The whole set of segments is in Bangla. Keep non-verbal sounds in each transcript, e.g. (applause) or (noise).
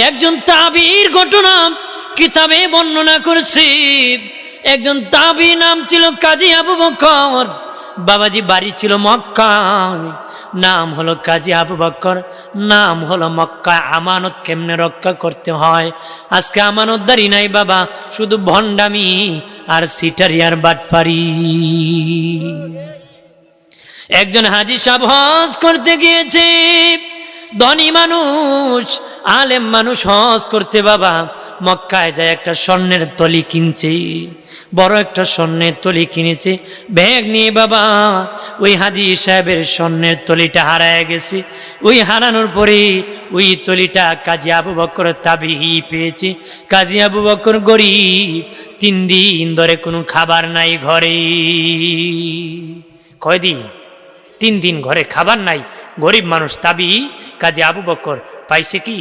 একজন তাবির ঘটনা কিতাবে বর্ণনা করেছে। একজন তাবি নাম ছিল কাজী আবু বকর। বাবাজি বাড়ি ছিল মক্কা। নাম হলো কাজী আবু বকর, নাম হলো মক্কা। আমানত কেমনে রক্ষা করতে হয়? আজকে আমানতদারি নাই বাবা, শুধু ভণ্ডামি আর সিটারি আর বাটপারি। একজন হাজি হজ করতে গিয়েছে। ধনী মানুষ, আলেম মানুষ হজ করতে বাবা, মক্কায় যায় একটা স্বর্ণের তলি কিনছে, বড় একটা স্বর্ণের তলি কিনেছে, ব্যাগ নিয়ে বাবা, ওই হাজি সাহেবের স্বর্ণের তলিটা হারায় গেছে, ওই হারানোর পরে ওই তলিটা কাজী আবু বকর তাবি পেয়েছে, কাজী আবু বকর গরিব, তিন দিন ধরে কোনো খাবার নাই ঘরে। কয়দিন? তিন দিন ঘরে খাবার নাই গরিব মানুষ, তাবি কাজে আবু বকর পাইছে কি?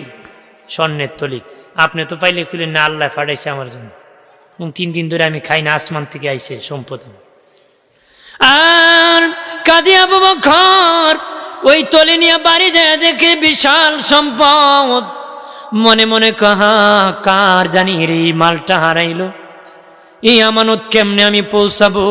স্বর্ণের তলি। আপনি তো পাইলে খুলে না, আল্লাহ ফাটাইছে আমার জন্য। তিন দিন ধরে আমি খাই না, আসমান থেকে আইছে সম্পদ আর কাজে আবু বকর ওই তলি নিয়ে বাড়ি যায়, দেখে বিশাল সম্পদ। মনে মনে কাহা, কার জানি রে মালটা হারাইলো। এই আমানত কেমনে আমি পৌঁছাবো?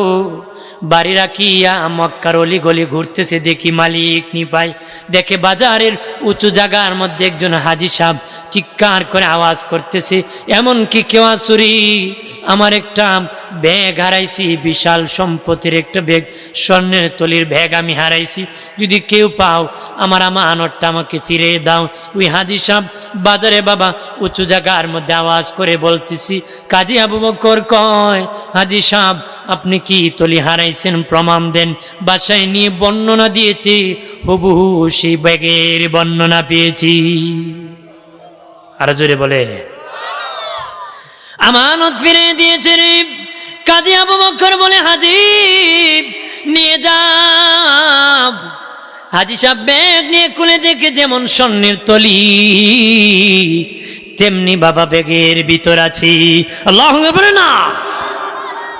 বাড়ি রাখিয়া মক্কার গলি ঘুরতেছে, দেখি মালিক নি পাই দেখে বাজারের উঁচু জায়গার মধ্যে একজন হাজি সাহেব চিৎকার করে আওয়াজ করতেছে এমন কি কেউ আসুরি? আমার একটা ব্যাগ হারাইছি, বিশাল সম্পত্তির একটা ব্যাগ, স্বর্ণের তলির ব্যাগ আমি হারাইছি। যদি কেউ পাও, আমার আমানতটা আমাকে ফিরে দাও। ওই হাজি সাহেব বাজারে বাবা উঁচু জায়গার মধ্যে আওয়াজ করে বলতেছি, কাজী আবু বকর কয়, হাজি সাহেব, আপনি কি তলি হারাইছেন প্রমাণ দেন, বাসায় নিয়ে বর্ণনা দিয়েছি, হুবহু সেই ব্যাগের বর্ণনা পেয়েছি। আরও জোরে বলে। আমানত ফিরে দিয়েছে রে, কাজী আবু বকর বলে হাজি নিয়ে যা। হাজি সাহেব ব্যাগ নিয়ে খুলে দেখে যেমন স্বর্ণের তলি, তেমনি বাবা ব্যাগের ভিতর আছি। আল্লাহ বলে না।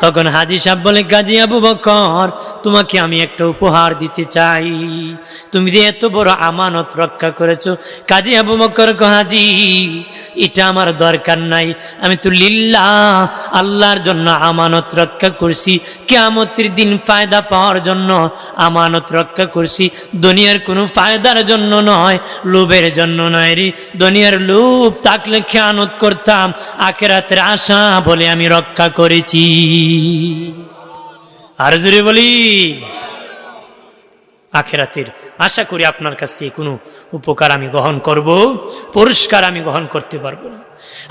তখন হাজি সাহেব বলে, গাজী আবু বকর, তোমাকে আমি একটা উপহার দিতে চাই। তুমি যে এত বড় আমানত রক্ষা করেছ কাজী আবু বকর হাজি, এটা আমার দরকার নাই। আমি তো লিল্লা আল্লাহর জন্য আমানত রক্ষা করছি। কেয়ামতের দিন ফায়দা পাওয়ার জন্য আমানত রক্ষা করছি। দুনিয়ার কোনো ফায়দার জন্য নয়, লোভের জন্য নয় রে। দুনিয়ার লোভ থাকলে খেয়ানত করতাম, আখেরাতের আশা বলে আমি রক্ষা করেছি। আর জোরে বলি, আখেরাতের আশা করি আপনার কাছ থেকে কোনো উপকার আমি গ্রহণ করব, পুরস্কার আমি গ্রহণ করতে পারব না।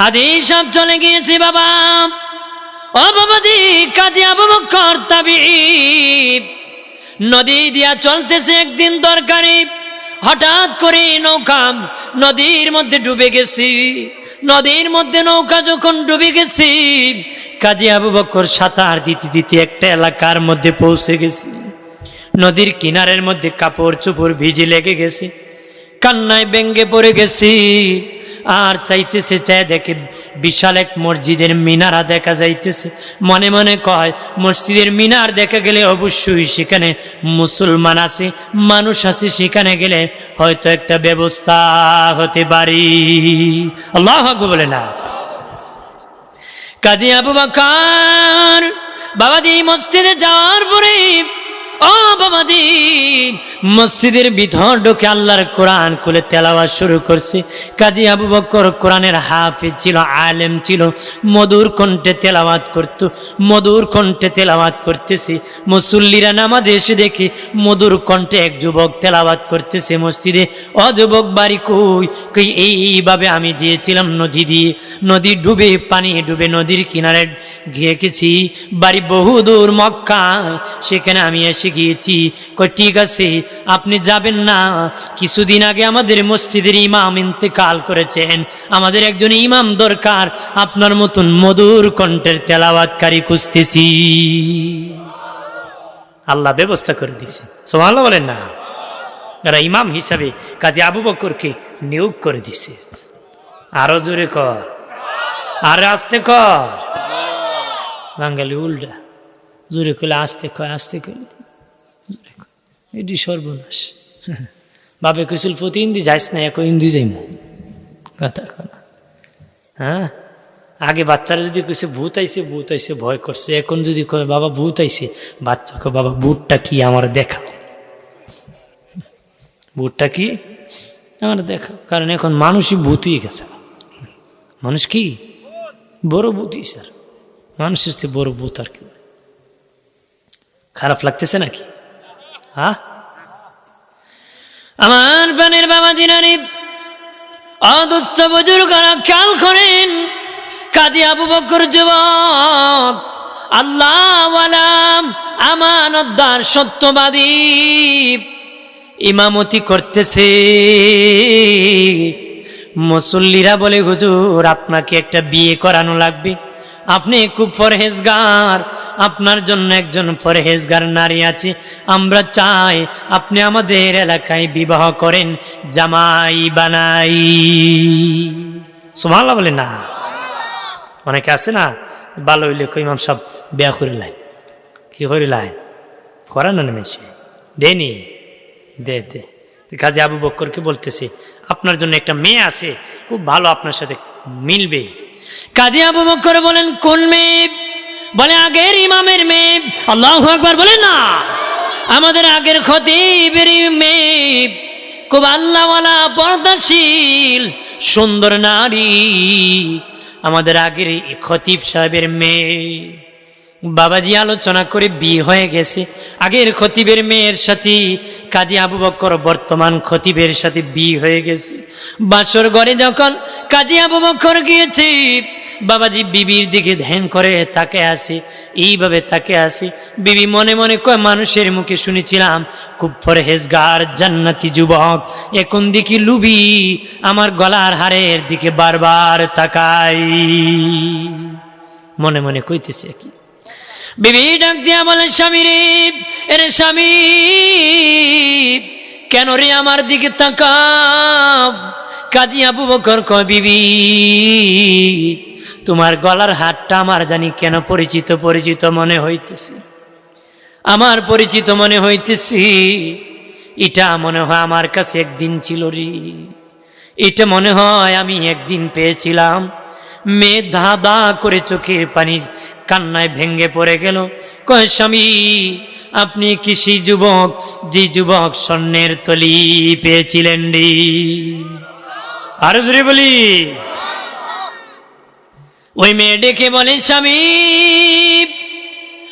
আদি সব চলে গিয়েছে বাবা। কাজে নদী দিয়া চলতেছে একদিন দরকারি। হঠাৎ করে নৌকা নদীর মধ্যে ডুবে গেছি। নদীর মধ্যে নৌকা যখন ডুবে গেছি, কাজী আবু বকর সাঁতার দিতে দিতে একটা এলাকার মধ্যে পৌঁছে গেছি। নদীর কিনারের মধ্যে কাপড় চোপড় ভিজে লেগে গেছি। কান্নায় ব্যঙ্গে পড়ে গেছি। আর চাইতেছে চাই দেখে বিশাল এক মসজিদের মিনারা দেখা যাইতেছে। মনে মনে কয়, মসজিদের মিনার দেখা গেলে অবশ্যই সেখানে মুসলমান আছে, মানুষ আছে, সেখানে গেলে হয়তো একটা ব্যবস্থা হতে পারি। আল্লাহ বলে না। কাজী আবু বাকার বাবাজি মসজিদে যাওয়ার পরে মসজিদের ভিতর ঢুকে আল্লাহর কোরআন খুলে তেলাওয়াত শুরু করছে। কাজী আবু বকর কোরআনের হাফিজ ছিল, আলেম ছিল, মধুর কণ্ঠে তেলাওয়াত করত, মধুর কণ্ঠে তেলাওয়াত করতেছে। মুসল্লিরা নামাজে এসে দেখে মধুর কণ্ঠে এক যুবক তেলাওয়াত করতেছে মসজিদে। ও যুবক, বাড়ি কই? কই, এইভাবে আমি গিয়েছিলাম নদী দিয়ে। নদী ডুবে, পানি ডুবে নদীর কিনারে গিয়ে গেছি। বাড়ি বহু দূর মক্কা, সেখানে আমি এসে গিয়েছি। কই ঠিক আছে, আপনি যাবেন না। কিছুদিন আগে আমাদের মসজিদের ইমাম ইন্তেকাল করেছেন। আমাদের একজন ইমাম দরকার। আপনার মতন মধুর কণ্ঠের তেলাওয়াতকারী খুঁজতেছি। আল্লাহ ব্যবস্থা করে দিছে। সোমাল্লাহ বলেন না। এরা ইমাম হিসাবে কাজী আবু বকরকে নিয়োগ করে দিছে। আরও জোরে কর আরে আসতে কর বাঙালি উল্টা। জোরে খুলে আসতে কয় আসতে কয়। এটি সর্বনাশ। (laughs) বাপে কুশল প্রতি ইন্দি যাইস না এক ইন্দি যাইম। কথা কথা। হ্যাঁ? আগে বাচ্চারা যদি কইছে, ভূত আইছে ভূত আইছে, ভয় করছে। এখন যদি কয়, বাবা, ভূত আইছে। বাচ্চাকে বাবা, ভূতটা কি আমার দেখা (laughs) ভূতটা কি আমার দেখা কারণ এখন মানুষই ভূত হয়ে গেছে। মানুষ কি? বড় ভূতই স্যার মানুষের চেয়ে বড় ভূত আর কি খারাপ লাগতেছে নাকি? হ্যাঁ? আমার প্রাণের বাবা দিনারি অদুস্থ বুজুর্গরা খেয়াল করেন, কাজী আবু বকর যুবক, আল্লাহ আমানতদার সত্যবাদী ইমামতি করতেছে। মুসল্লিরা বলে, হুজুর, আপনাকে একটা বিয়ে করানো লাগবে। আপনি খুব পরহেজগার। আপনার জন্য একজন পরহেজগার নারী আছে। আমরা চাই আপনি আমাদের এলাকায় বিবাহ করেন, জামাই বানাই। সুমাল্লা বলে না। অনেকে আছে না, ভালো হইলে ইমাম সব বিয়া করে লাই। কি করে লাই? করা না নেমেছে দেনি দে দে কাজে আবু বক্করকে বলতেছি, আপনার জন্য একটা মেয়ে আছে, খুব ভালো আপনার সাথে মিলবে। কাজী আবু বকর বলেন, কোন মেয়ে? বলে, আগের ইমামের মেয়ে। আল্লাহ একবার বলে না, আমাদের আগের খতিবের মেয়ে। খুব আল্লাহওয়ালা, পর্দাশীল, সুন্দর নারী, আমাদের আগের খতিব সাহেবের মেয়ে। বাবাজি আলোচনা করে বিয়ে হয়ে গেছে। আগের খতিবের মেয়ের সাথে কাজী আবু বক্কর, বর্তমান খতিবের সাথে বিয়ে হয়ে গেছে। বাসর ঘরে যখন কাজী আবু বক্কর গিয়েছে, বাবাজি বিবির দিকে ধ্যান করে তাকে আসে। এইভাবে তাকে আসে। বিবি মনে মনে কয়, মানুষের মুখে শুনেছিলাম, খুব পরহেজগার, জান্নাতি যুবক। এখন দেখি লুবি আমার গলার হারের দিকে বারবার তাকাই মনে মনে কইতেছে কি? বিবি ডাক দিয়া বলে, স্বামী রে, এর স্বামী, কেন রে আমার দিকে তাকাব কাজী আবু বকর বিবি, তোমার গলার হাতটা আমার জানি কেন পরিচিত পরিচিত মনে হইতেছে। আমার পরিচিত মনে হইতেছি, এটা মনে হয় আমার কাছে একদিন ছিল রে। এটা মনে হয় আমি একদিন পেয়েছিলাম। মেয়ে ধা করে চোখে পানি কান্নায় ভেঙ্গে পড়ে গেল। কয়, স্বামী, আপনি কৃষি যুবক, যে যুবক স্বর্ণের তলি পেয়েছিলেন রে। আরও জোরে বলি। ওই মেয়ে ডেকে বলে, স্বামী,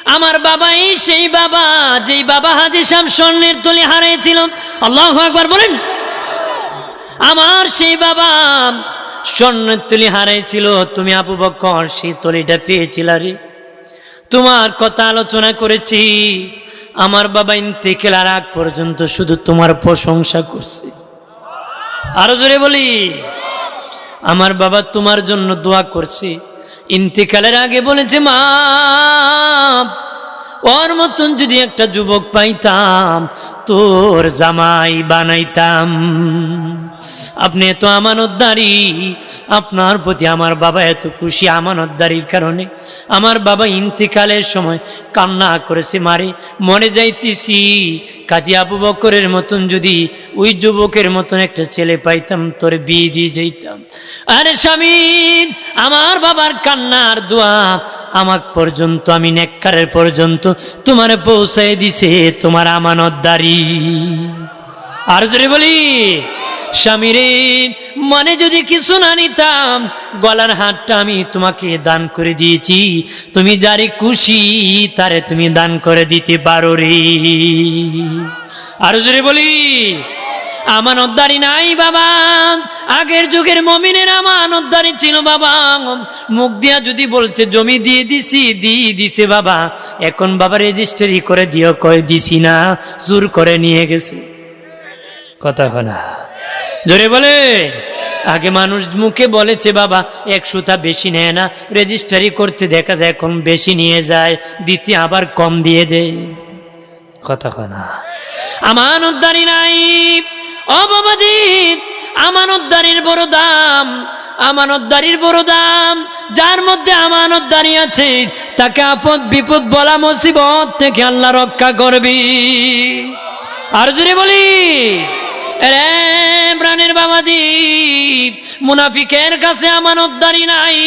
আমার বাবাই সেই বাবা, যেই বাবা হাজি সাহ স্বর্ণের তলি হারিয়েছিল আল্লাহ একবার বলেন। আমার সেই বাবা স্বর্ণের তলি হারাইছিল। তুমি আবু বকর সেই তলিটা পেয়েছিল রে। তোমার কথা আলোচনা করেছি। আমার বাবা ইন্তেকেলার আগ পর্যন্ত শুধু তোমার প্রশংসা করছে। আরও জোরে বলি। আমার বাবা তোমার জন্য দোয়া করছে। ইন্তেকালের আগে বলেছে, মা, ওর মতন যদি একটা যুবক পাইতাম, তোর জামাই বানাইতাম। আপনি এত আমানতদারি, আপনার প্রতি আমার বাবা এত খুশি আমানতদারির কারণে। আমার বাবা ইন্তিকালের সময় কান্না করেছে, মারে মনে যাইতেছি। কাজী আবু বকরের মতন যদি ওই যুবকের মতন একটা ছেলে পাইতাম, তোর বিয়ে দিয়ে যাইতাম। আরে স্বামী, আমার বাবার কান্নার দোয়া আমার পর্যন্ত, আমি নেককারের পর্যন্ত তোমার পৌঁছায় দিছে তোমার আমানতদারি। আর যদি বলি স্বামীরে, মনে যদি কিছু না নিতাম, গলার হাতটা আমি তোমাকে দান করে দিয়েছি। তুমি যারে খুশি, তারে তুমি দান করে দিতে পারো রে। আরও যদি বলি আমানতদারি নাই বাবা। আগের যুগের মমিনের আমানতদারি ছিল বাবা। মুখ দিয়া যদি বলছে, জমি দিয়ে দিছি, দিয়ে দিছে বাবা। এখন বাবা রেজিস্ট্রি করে দিও, কয় দিছি না, জোর করে নিয়ে গেছে। কথা কনা জোরে বলে। আগে মানুষ মুখে বলেছে, বাবা, এক সুতা বেশি নেয় না রেজিস্টারি করতে দেখা যায় এখন বেশি নিয়ে যায়, দিতে আবার কম দিয়ে দেয়। কথা কনা আমানতদারি নাই। ও বাবাজি, আমানতদারির বড় দাম, আমানতদারির বড় দাম, যার মধ্যে আমানতদারি আছে, তাকে আপদ বিপদ বলা মুসিবত থেকে আল্লাহ রক্ষা করবি। আর যদি বলি। রে প্রাণের বাবাজি মুনাফিকের কাছে আমানতদারি নাই,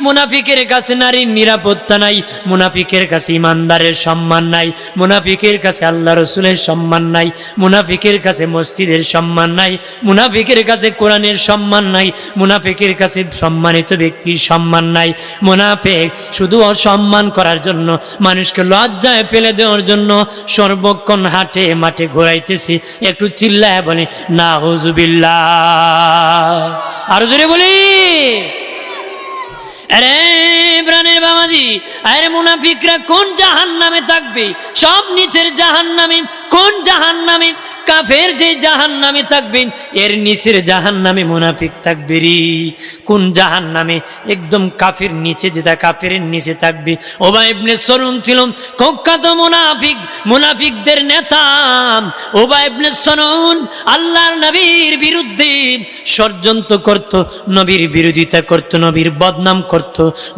মুনাফিকের কাছে নারীর নিরাপত্তা নাই, মুনাফিকের কাছে ইমানদারের সম্মান নাই, মুনাফিকের কাছে আল্লাহ রসুলের সম্মান নাই, মুনাফিকের কাছে মসজিদের সম্মান নাই, মুনাফিকের কাছে কোরআনের সম্মান নাই, মুনাফিকের কাছে সম্মানিত ব্যক্তির সম্মান নাই। মুনাফেক শুধু অসম্মান করার জন্য, মানুষকে লজ্জায় ফেলে দেওয়ার জন্য সর্বক্ষণ হাটে মাঠে ঘোরাইতেছি, একটু চিল্লায় বলে না হুজুবিল্লা আরও জোরে বলি। আরে প্রাণের বাবাজি, আরে মুনাফিকরা কোন জাহান নামে থাকবে? সব নিচের জাহান নামে কোন জাহান নামে কাফের যে জাহান নামে থাকবেন, এর নিচের জাহান নামে মুনাফিক থাকবে কোন জাহান নামে একদম কাফের নিচে যেটা কাফের নিচে থাকবে। ছিল কুখ্যাত মুনাফিক, মুনাফিকদের নেতা। ওবা আল্লাহর নবীর বিরুদ্ধে ষড়যন্ত্র করত, নবীর বিরোধিতা করত, নবীর বদনাম করত।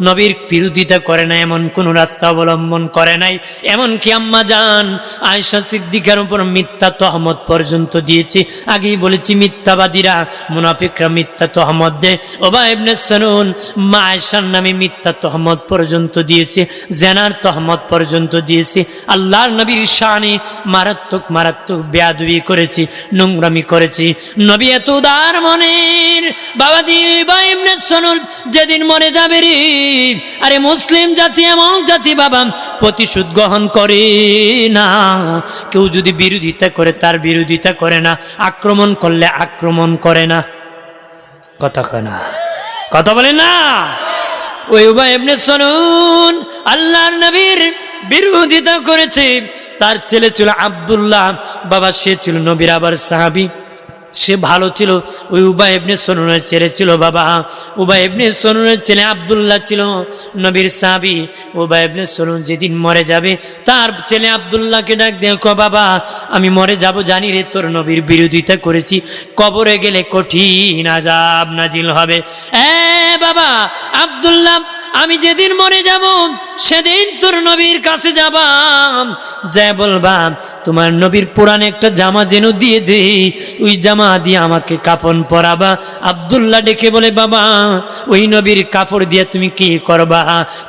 নবীর বিরোধিতা করে না, এমন কোন রাস্তা অবলম্বন করে নাই। এমনকি আম্মা জান আয়সা সিদ্দিকার উপর মিথ্যা তহমত পর্যন্ত দিয়েছে। আগেই বলেছি, মিথ্যাবাদীরা, মুনাফিকরা মিথ্যা তহমত দেয়। ওবা ইবনে সনুন, মা আয়সার নামে মিথ্যা তহমত পর্যন্ত দিয়েছে, জেনার তহমত পর্যন্ত দিয়েছে। আল্লাহর নবীর শানে মারাত্মক মারাত্মক বেয়াদবি করেছি, নোংরামি করেছি। নবী এত উদার মনের, বাবা দি বা ইবনে সনুন যেদিন মনে যাবে রে আরে মুসলিম জাতি এমন জাতি বাবা, প্রতিশোধ গ্রহণ করে না। কেউ যদি বিরোধিতা করে, তার বিরোধিতা করে না। আক্রমণ করলে আক্রমণ করে না। কথা কয় না। কথা বলে না। ওই উবাই এমনি শুনুন আল্লাহর নবীর বিরোধিতা করেছে। তার ছেলে ছিল আব্দুল্লাহ, বাবা সে ছিল নবীর আবার সাহাবি। সে ভালো ছিল। ওই উবা এবনে সনুনের ছেলে ছিল বাবা। উবা এবনে সনুনের ছেলে আবদুল্লাহ ছিল নবীর সাহাবি। উবা এবনে সনুন যেদিন মরে যাবে, তার ছেলে আবদুল্লাহকে ডাক দেখো বাবা, আমি মরে যাব, জানি রে, তোর নবীর বিরোধিতা করেছি। কবরে গেলে কঠিন আজাব নাজিল হবে। এ বাবা, আবদুল্লাহ আমি যেদিন মরে যাব, সেদিন তোর নবীর কাছে যাবাম। যা বলবা, তোমার নবীর পুরানে একটা জামা যেন দিয়ে দে ওই জামা দিয়ে আমাকে কাফন পরাবা। আবদুল্লাহ ডেকে বলে, বাবা, ওই নবীর কাপড় দিয়ে তুমি কি করবা?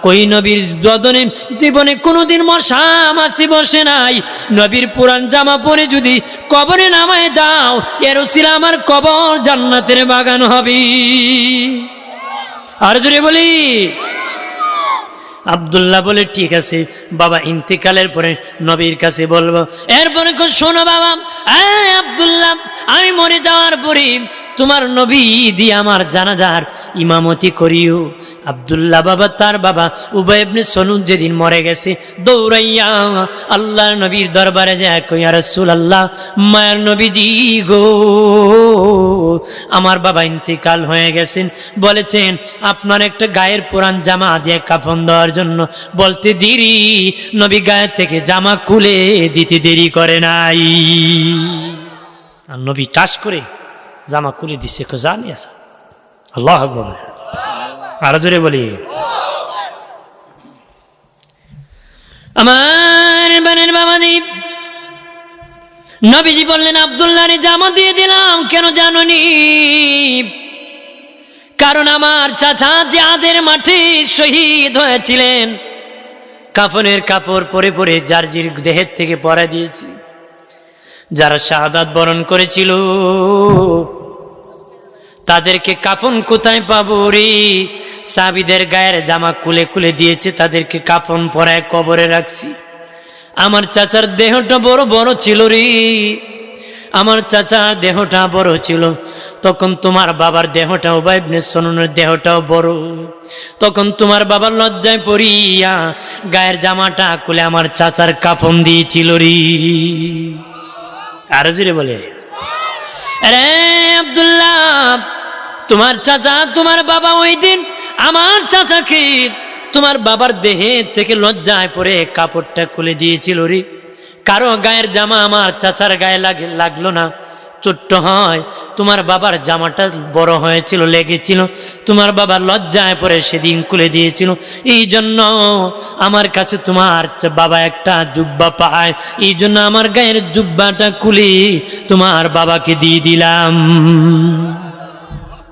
কই নবীর বদনে, জীবনে কোনোদিন মশা মাছি বসে নাই। নবীর পুরান জামা পরে যদি কবরে নামায় দাও, এর ছিল আমার কবর জান্নাতের বাগান হবে আর জোরে বলি আবদুল্লাহ বলে, ঠিক আছে, বাবা ইন্তিকালের পরে নবীর কাছে বলব। এরপরে শোনো বাবা আবদুল্লাহ, আমি মরে যাওয়ার পরে তোমার নবী দিয়ে আমার জানাজার ইমামতি করিও। আবদুল্লাহ বাবা, তার বাবা উভয় এমনি সনু যেদিন মরে গেছে, দৌড়াইয়া আল্লাহ নবীর দরবারে যায় কইয়া আল্লাহ মায়ের নবীজি গো, আমার বাবা ইন্তিকাল হয়ে গেছেন। বলেছেন, আপনার একটা গায়ের পুরান জামা দিয়ে কাফন দেওয়ার জন্য বলতে দেরি, নবী গায়ের থেকে জামা খুলে দিতে দেরি করে নাই। আর নবী টাস করে জামা খুলে দিচ্ছে জানি আসা আল্লাহ আকবর আরও জোরে বলি। আমার বানের বাবা দ্বীপ নবীজি বললেন, আবদুল্লাহ জামা দিয়ে দিলাম, কেন জাননি? কারণ আমার চাচা যে যাদের মাঠে শহীদ হয়েছিলেন। কাফনের কাপড় পরে পরে জার্জির দেহের থেকে পরা দিয়েছি। যারা শাহাদাত বরণ করেছিল, তাদেরকে কাফন কোথায় পাবো রে? সাবিদের গায়ের জামা কুলে খুলে দিয়েছে, তাদেরকে কাফন পরায় কবরে রাখছি। আমার চাচার দেহটা বড় বড় ছিল রে। আমার চাচার দেহটা বড় ছিল। তখন তোমার বাবার দেহটাও বা ইবনে সনুনের দেহটাও বড়। তখন তোমার বাবার লজ্জায় পড়িয়া গায়ের জামাটা খুলে আমার চাচার কাফন দিয়েছিল রে। আরও জোরে বলে। আরে আব্দুল্লাহ, তোমার চাচা, তোমার বাবা ওই দিন আমার চাচাকে, তোমার বাবার দেহে থেকে লজ্জায় পরে কাপড়টা খুলে দিয়েছিল রে। কারও গায়ের জামা আমার চাচার গায়ে লাগে লাগল না। ছোট্ট হয়। তোমার বাবার জামাটা বড় হয়েছিল, লেগেছিল। তোমার বাবার লজ্জায় পরে সেদিন খুলে দিয়েছিল। এই জন্য আমার কাছে তোমার বাবা একটা জুব্বা পায়। এই জন্য আমার গায়ের জুব্বাটা খুলি তোমার বাবাকে দিয়ে দিলাম।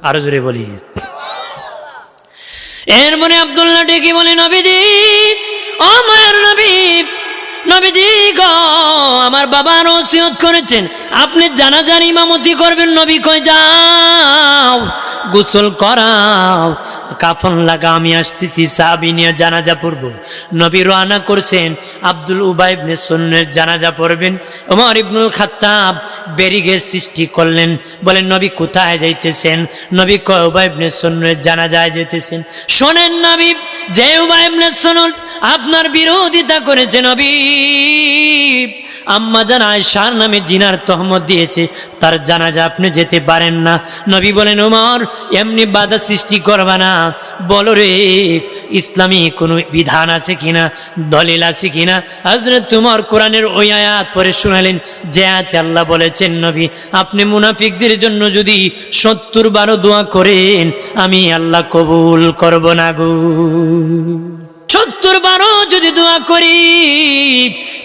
আরও জোরে বলি। এর মনে আবদুল্লাহ ডেকে বলে, নবীজি, ও মায়ের নবী নবীজি গো, আমার বাবা নসিহত করেছেন। আপনি জানাজার ইমামতি করবেন, নবী কই যাও, গোসল করাও, কাফন লাগা আমি আসতেছি, সাহাবি নিয়ে জানাজা পড়ব। নবী রানা করছেন, আব্দুল উবাইবনে সন্ন্যের জানাজা পড়বেন। ওমর ইবনুল খাত্তাব বেরিগের সৃষ্টি করলেন, বলেন, নবী কোথায় যাইতেছেন? নবী কয় উবাইবনে সন্ন্যের জানাজায় যেতেছেন শোনেন নবী আপনার বিরোধিতা করেছে নবী। আম্মা জান আয়সার নামে জিনার তহমত দিয়েছে। তার জানাজা আপনি যেতে পারেন না। নবী বলেন, ওমর, এমনি বাধা সৃষ্টি করবা না। বলো রে, ইসলামী কোনো বিধান আছে কিনা? দলিল আছে কিনা? হজরত তোমার কোরআনের ওই আয়াত পরে শোনালেন যে আল্লাহ বলেছেন, নবী, আপনি মুনাফিকদের জন্য যদি সত্তর বারো দোয়া করেন, আমি আল্লাহ কবুল করব না গো। সত্তর বারো যদি দোয়া করি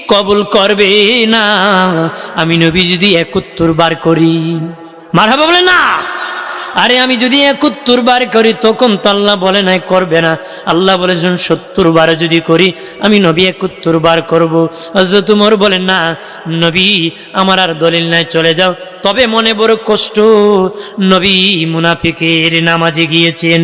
কবুল করবে না। আমি নবী যদি একত্তর বার করি মারহাবা বলে না। আরে আমি যদি একাত্তর বার করি, তখন তো আল্লাহ বলে নাই, করবে না। আল্লাহ বলেছেন, সত্তর বার যদি করি, আমি নবী একাত্তর বার করব। হজরত উমর বলেন, না, নবী, আমার আর দলিল নাই, চলে যাও। তবে মনে বড় কষ্ট, নবী মুনাফিকের নামাজে গিয়েছেন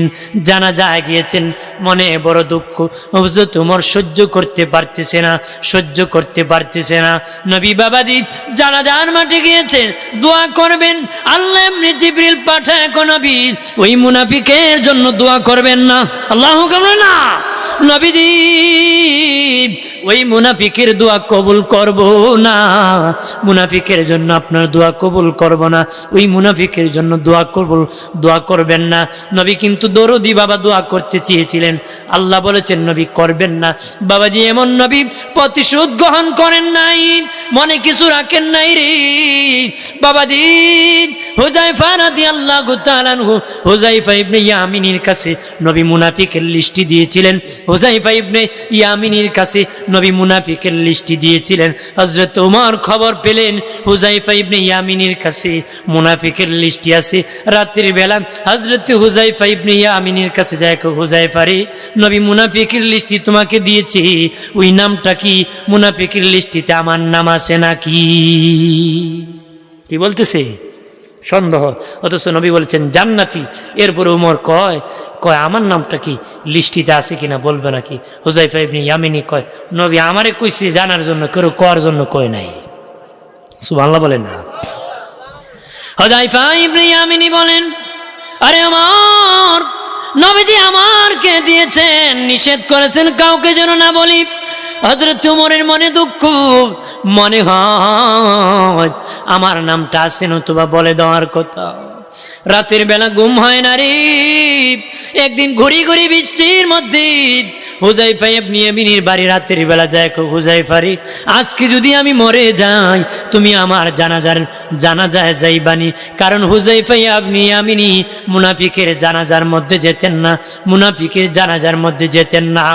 জানা যায় গিয়েছেন, মনে বড় দুঃখ। হজরত উমর সহ্য করতে পারতেছে না, সহ্য করতে পারতেছে না। নবী বাবাজি যার মাঠে গিয়েছেন, দোয়া করবেন, আল্লাহ এমনি জিবরিল পাঠায় নবী ওই মুনাফিকের জন্য দোয়া করবেন না। আল্লাহ না। নবীজি ওই মুনাফিকের দোয়া কবুল করব না। মুনাফিকের জন্য আপনার দোয়া কবুল করব না। ওই মুনাফিকের জন্য দোয়া কবুল, দোয়া করবেন না। নবী কিন্তু দরদি বাবা দোয়া করতে চেয়েছিলেন। আল্লাহ বলেছেন, নবী, করবেন না। বাবাজি, এমন নবী প্রতিশোধ গ্রহণ করেন নাই, মনে কিছু রাখেন নাই রে। বাবাজি হুজাইফা রাদি আল্লাহ গুতালানহু হুজাইফা ইবনে ইয়ামিনের কাছে নবী মুনাফিকের লিস্টি দিয়েছিলেন। হুজাইফা ইবনে ইয়ামিনের কাছে নবী মুনাফিকের লিস্টি দিয়েছিলেন। হজরত উমর খবর পেলেন হুজাইফা ইবনে ইয়ামিনের কাছে মুনাফিকের লিস্টি আছে। রাত্রির বেলা হজরত হুজাইফা ইবনে ইয়ামিনের কাছে যায় হুজাইফা রে, নবী মুনাফিকের লিস্টি তোমাকে দিয়েছে। ওই নামটা কি? মুনাফিকের লিস্টিতে আমার নাম আছে নাকি? কি বলতেছে? সন্দেহ। অথচ নবী বলেছেন, জান্নাতি। এরপরে উমর কয় কয়, আমার নামটা কি? লিস্টিতে আছে কিনা বলবে নাকি? হুজাইফা ইবনি ইয়ামিনী কয়, নবী আমারে কইছে জানার জন্য, কেউ কর জন্য কয় নাই। সুবহানাল্লাহ বলেন না। হুজাইফা ইবনি ইয়ামিনী বলেন, আরে আমার নবীজি আমারকে দিয়েছেন, নিষেধ করেছেন, কাউকে যেন না বলি। হজরত উমরের মনে দুঃখ মনে হয় আমার নামটা আসেন নতুবা বলে দেওয়ার কথা। রাতের বেলা ঘুম হয় না একদিন ঘুরি ঘুরি বৃষ্টির মধ্যে হুজাইফা আপনি এমিনির বাড়ি রাতের বেলা যায় হুজাইফারি আজকে যদি আমি মরে যাই, তুমি আমার জানাজার জানাজায় যাইবানি। কারণ হুজাইফাই আপনি আমিনি মুনাফিকের জানাজার মধ্যে যেতেন না, মুনাফিকের জানাজার মধ্যে যেতেন না।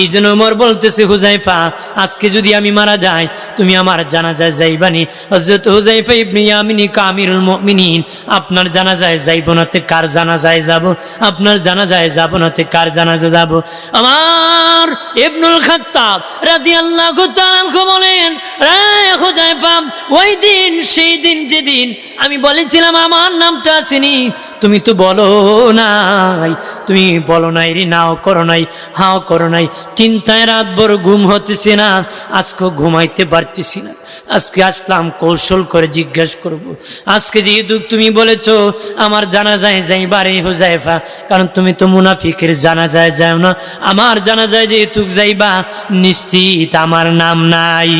এই জন্য উমর বলতেছে, হুজাইফা, আজকে যদি আমি মারা যাই, তুমি আমার জানাজায় যাইবানি। হজরত হুজাইফা ইবনি আমিনি কামিরুল মুমিনিন, আপনার জানাজায় যাইব নাতে কার জানাজায় যাব আপনার জানাজায় যাব নাতে কার জানাজা যাব আমার ইবনুল খাত্তাব রাদিয়াল্লাহু তাআলা বলেন রে হুজাইফা ওই দিন, সেই দিন যেদিন আমি বলেছিলাম আমার নামটা চিনি, তুমি তো বলো নাই, তুমি বলো নাই রে, নাও করো নাই, হাও করো নাই, চিন্তায় রাত ভর ঘুম হতেছে না, আজকে ঘুমাইতে পারতেছি না, আজকে আসলাম কৌশল করে জিজ্ঞাসা করব। আজকে যেহেতু তুমি বলেছ আমার জানা যায় যাই বারে হুজাইফা, কারণ তুমি তো মুনাফিকের জানা যায় যাও না। আমার জানা যায় যেহেতু যাইবা, নিশ্চিত আমার নাম নাই।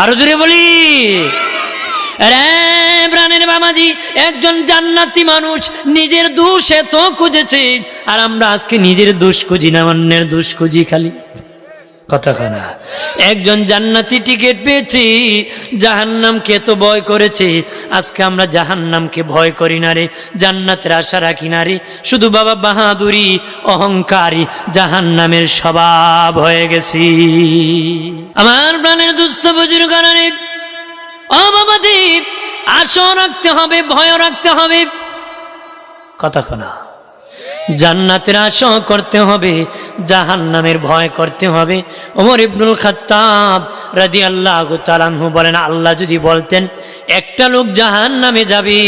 আরও জোরে বলি। প্রাণের বাবাজি, একজন জান্নাতি মানুষ নিজের দোষ এত খুঁজেছে, আর আমরা আজকে নিজের দোষ খুঁজি না, অন্যের দোষ খুঁজি খালি। কথা না একজন জান্নাতি টিকিট পেয়েছি, জাহান্নামকে তো ভয় করেছে, আজকে আমরা জাহান্নামকে ভয় করি না রে, জান্নাতের আশা রাখি না রে। শুধু বাবা বাহাদুরি অহংকারী জাহান্নামের স্বভাব হয়ে গেছি। আমার প্রাণের দুস্থ বুঝির কারণে ও বাবা দীপ আশা রাখতে হবে, ভয় রাখতে হবে। কথা না জান্নাতের আশা করতে হবে, জাহান্নামের ভয় করতে হবে। ওমর ইবনুল খাত্তাব রাদি আল্লাহ তালানহু বলেন, আল্লাহ যদি বলতেন, একটা লোক জাহান নামে যাবে,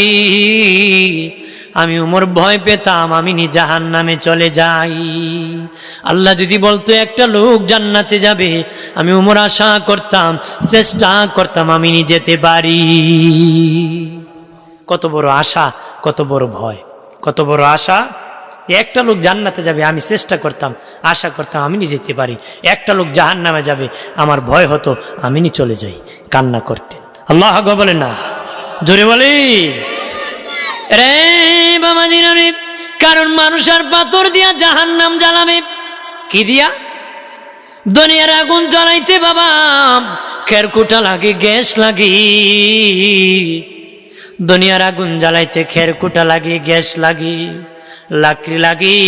আমি ওমর ভয় পেতাম, আমি নি জাহান নামে চলে যাই। আল্লাহ যদি বলতো, একটা লোক জান্নাতে যাবে, আমি ওমর আশা করতাম, চেষ্টা করতাম, আমি নি যেতে পারি। কত বড় আশা, কত বড় ভয়, কত বড় আশা একটা লোক জান্নাতে যাবে, আমি চেষ্টা করতাম, আশা করতাম আমি নিয়ে যেতে পারি। একটা লোক জাহান নামে যাবে, আমার ভয় হতো আমি নি চলে যাই, কান্না করতেন। আল্লাহ বলে না। জোরে বলি। রে বাবা রে, কারণ মানুষ আর পাথর দিয়া জাহান নাম জ্বালাবে। কি দিয়া? দুনিয়ার আগুন জ্বালাইতে বাবা, খেরকুটা লাগে, গ্যাস লাগে। দুনিয়ার আগুন জ্বালাইতে খেরকুটা লাগে, গ্যাস লাগে। লাকড়ি লাগি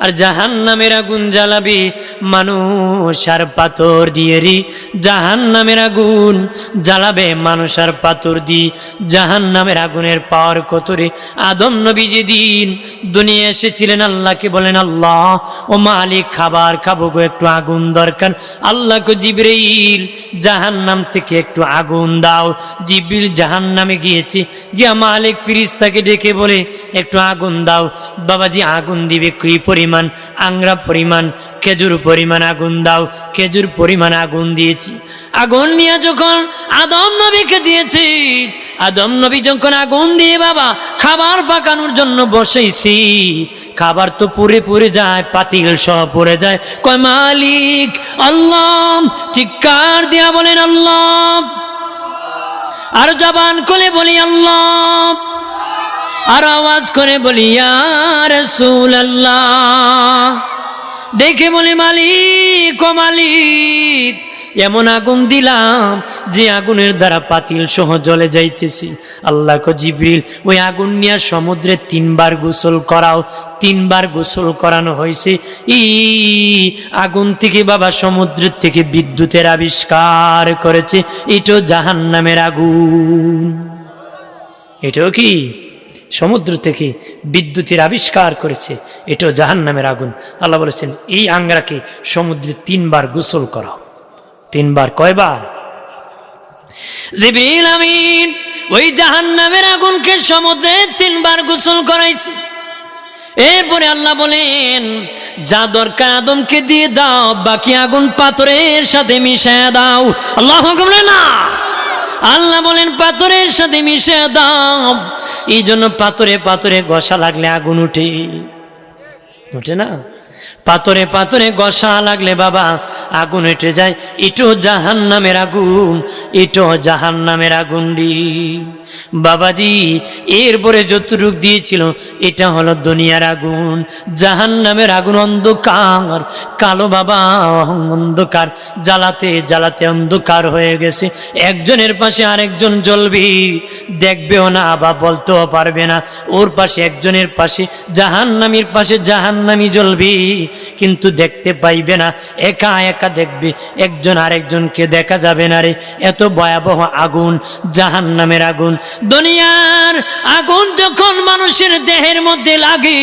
আর জাহান নামের আগুন জ্বালাবি, মানুষ আর পাথর দিয়ে রি। জাহান নামের আগুন জ্বালাবে, মানুষ আর পাথর দি। জাহান নামের আগুনের পাওয়ার কতরে আদম নবী যেদিন দুনিয়া এসেছিলেন, আল্লাহকে বলেন, আল্লাহ ও মালিক, খাবার খাব গো, একটু আগুন দরকার। আল্লাহ আল্লাহকে জিবরেইল জাহান নাম থেকে একটু আগুন দাও। জিবিল জাহান নামে গিয়েছে, গিয়া মালিক ফিরিস্তাকে ডেকে বলে, একটু আগুন দাও। বাবাজি, আগুন দিবে কি পরিমাণ? আংরা পরিমাণ, খেজুর পরিমাণ আগুন দাও, খেজুর পরিমাণ আগুন দিয়েছি। আগুন নিয়ে যখন আদম নবীকে দিয়েছি, আদম নবী যখন আগুন দিয়ে বাবা খাবার পাকানোর জন্য বসেছি, খাবার তো পুরে পুরে যায়, পাতিল সব পড়ে যায়। কয় মালিক, আল্লাহ, চিৎকার দিয়া বলেন, আল্লাহ। আর জবান খুলে বলি, আল্লাহ। আর আওয়াজ করে বলি আর আল্লাহ দেখে বলি, মালিক ও মালিক, এমন আগুন দিলাম যে আগুনের দ্বারা পাতিল সহ জলে যাইতেছি। আল্লাহ জিবরিল, ওই আগুন নিয়ে সমুদ্রে তিনবার গোসল করাও, তিনবার গোসল করানো হয়েছে ই, আগুন থেকে বাবা সমুদ্রের থেকে বিদ্যুতের আবিষ্কার করেছে। এটাও জাহান নামের আগুন। এটাও কি? সমুদ্র থেকে বিদ্যুতের আবিষ্কার করেছে, এটাও জাহান নামের আগুন। আল্লাহ বলেছেন, এই আংরাকে সমুদ্রে তিনবার গোসল করা তিনবার কয়বার? জিবিল আমিন ওই জাহান নামের আগুনকে সমুদ্রে তিনবার গোসল করাইছে। এরপরে আল্লাহ বলেন, যা দরকার আদমকে দিয়ে দাও, বাকি আগুন পাথরের সাথে মিশায় দাও। আল্লাহ না! আল্লাহ বলেন, পাথরের সাথে মিশে দাও। এই জন্য পাথরে পাথরে গসা লাগলে আগুন উঠে। উঠে না? পাথরে পাথরে গসা লাগলে বাবা, আগুন উঠে যায়। ইটো জাহান নামের আগুন, ইটো জাহান নামের আগুন রি বাবাজি, এরপরে যতটুক দিয়েছিল, এটা হলো দুনিয়ার আগুন। জাহান নামের আগুন অন্ধকার, কালো বাবা, অন্ধকার। জ্বালাতে জ্বালাতে অন্ধকার হয়ে গেছে। একজনের পাশে আরেকজন জ্বলবি, দেখবেও না, বা বলতেও পারবে না। ওর পাশে একজনের পাশে জাহান্নামীর পাশে জাহান্নামি জ্বলবি। কিন্তু দেখতে পাইবে না। একা একা দেখবে, একজন আরেকজনকে দেখা যাবে না রে। এত ভয়াবহ আগুন, জাহান্নামের আগুন। দুনিয়ার আগুন যখন মানুষের দেহের মধ্যে লাগে,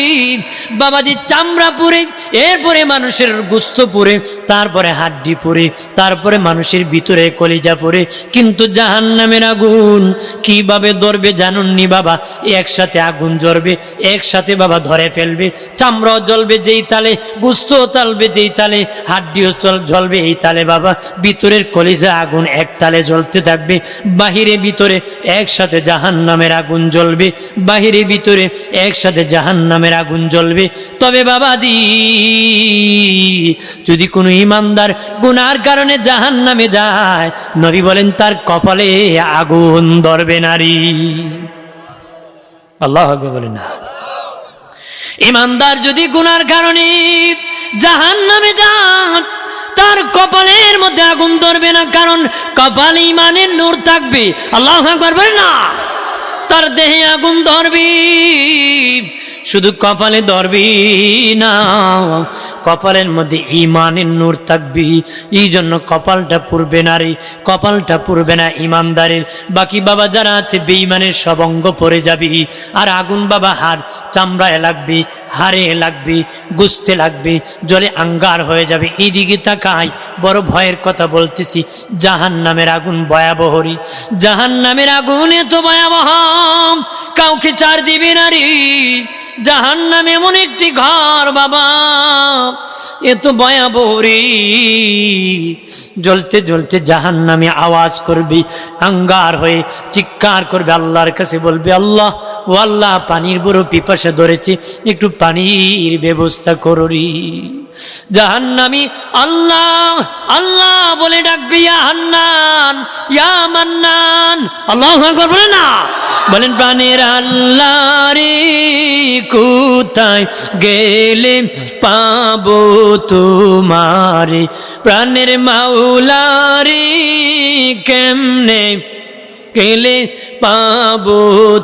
বাবাজি চামড়া পুরে এরপরে মানুষের গুস্ত পুরে তারপরে হাড্ডি পুরে তারপরে মানুষের ভিতরে কলিজা পুরে কিন্তু জাহান্নামের আগুন কীভাবে ধরবে জানুননি বাবা? একসাথে আগুন জ্বলবে, একসাথে বাবা ধরে ফেলবে, চামড়াও জ্বলবে যেই তালে গুস্ত তালবে যেই তালে হাড্ডিও চল জ্বলবে এই তালে বাবা। ভিতরের কলিজা আগুন এক তালে জ্বলতে থাকবে। বাহিরে ভিতরে একসাথে জাহান নামের আগুন জ্বলবে। বাহিরে ভিতরে একসাথে জাহান নামের আগুন জ্বলবে। তবে বাবা বাবাজি, যদি কোনো ইমানদার গুনার কারণে জাহান নামে যায়, নবী বলেন, তার কপালে আগুন ধরবে নারী। আল্লাহ বলেন না। ইমানদার যদি গুনার কারণে জাহান নামে যান, তার কপালের মধ্যে আগুন ধরবে না, কারণ কপাল ইমানের নূর থাকবে। আল্লাহ করবে না। তার দেহে আগুন ধরবি, শুধু কপালে ধরবি না। কপালের মধ্যে ইমানের নূর থাকবি। এই জন্য কপালটা পুরবে না রে, কপালটা পুরবে না ইমানদারের বাকি বাবা যারা আছে বেইমানের সব অঙ্গ পড়ে যাবি। আর আগুন বাবা হার চামড়ায় লাগবে হারে লাগবে গুছতে লাগবে, জলে আঙ্গার হয়ে যাবে। এইদিকে তাকাই বড় ভয়ের কথা বলতেছি জাহান নামের আগুন ভয়াবহরি জাহান নামের আগুন এত ভয়াবহ, কাউকে চার দিবি না জাহান নামে এমন একটি ঘর বাবা। এত ভয়াবহ রে। জ্বলতে জ্বলতে জাহান নামে আওয়াজ করবি, আঙ্গার হয়ে চিৎকার করবে, আল্লাহর কাছে বলবে, আল্লাহ, ও আল্লাহ, পানির বড় পিপাসা ধরেছে, একটু পানির ব্যবস্থা কররি জাহান্নামি, আল্লাহ আল্লাহ বলে ডাকবি, ইয়া হান্নান, ইয়া মান্নান। আল্লাহ আকবার, বলে না। বলেন, প্রাণের আল্লাহ রে কোথায় গেলে পাবো তোমারে? প্রাণের মাওলারে কেমনে গেলে পাবো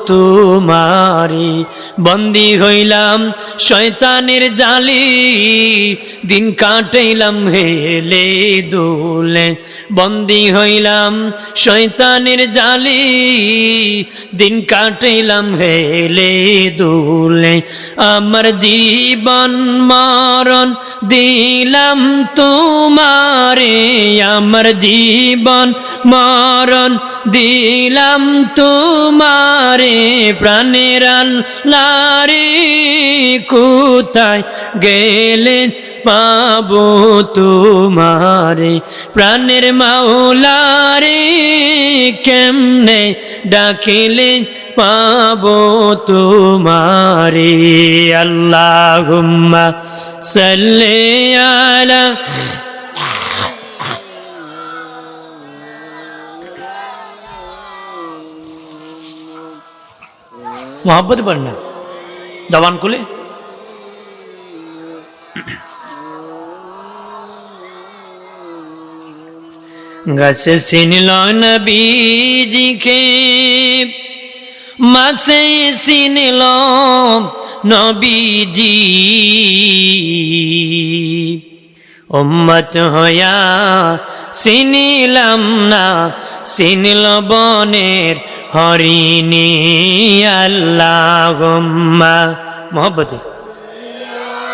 তোমারে? বন্দি হইলাম শয়তানের জালি, দিন কাটাইলাম হেলে দোলে। বন্দি হইলাম শয়তানের জালি, দিন কাটাইলাম হেলে দোলে। আমার জীবন মরণ দিলাম তোমারে, আমার জীবন মরণ দিলাম তোমারে প্রাণের লারে কোথায় গেলেন পাবো তোমারে? প্রাণের মাওলারে কেমনে ডাকিলে পাবো তোমারে? আল্লাহ সাল্লে আলা মোহাম্মত পড় না জবান খুলে গাছে চিনল নবীজিকে মাছে চিনল নবীজি উম্মত হয়া চিনিলাম না চিনল বনের হরিণী। আল্লাহ মোহব্বত।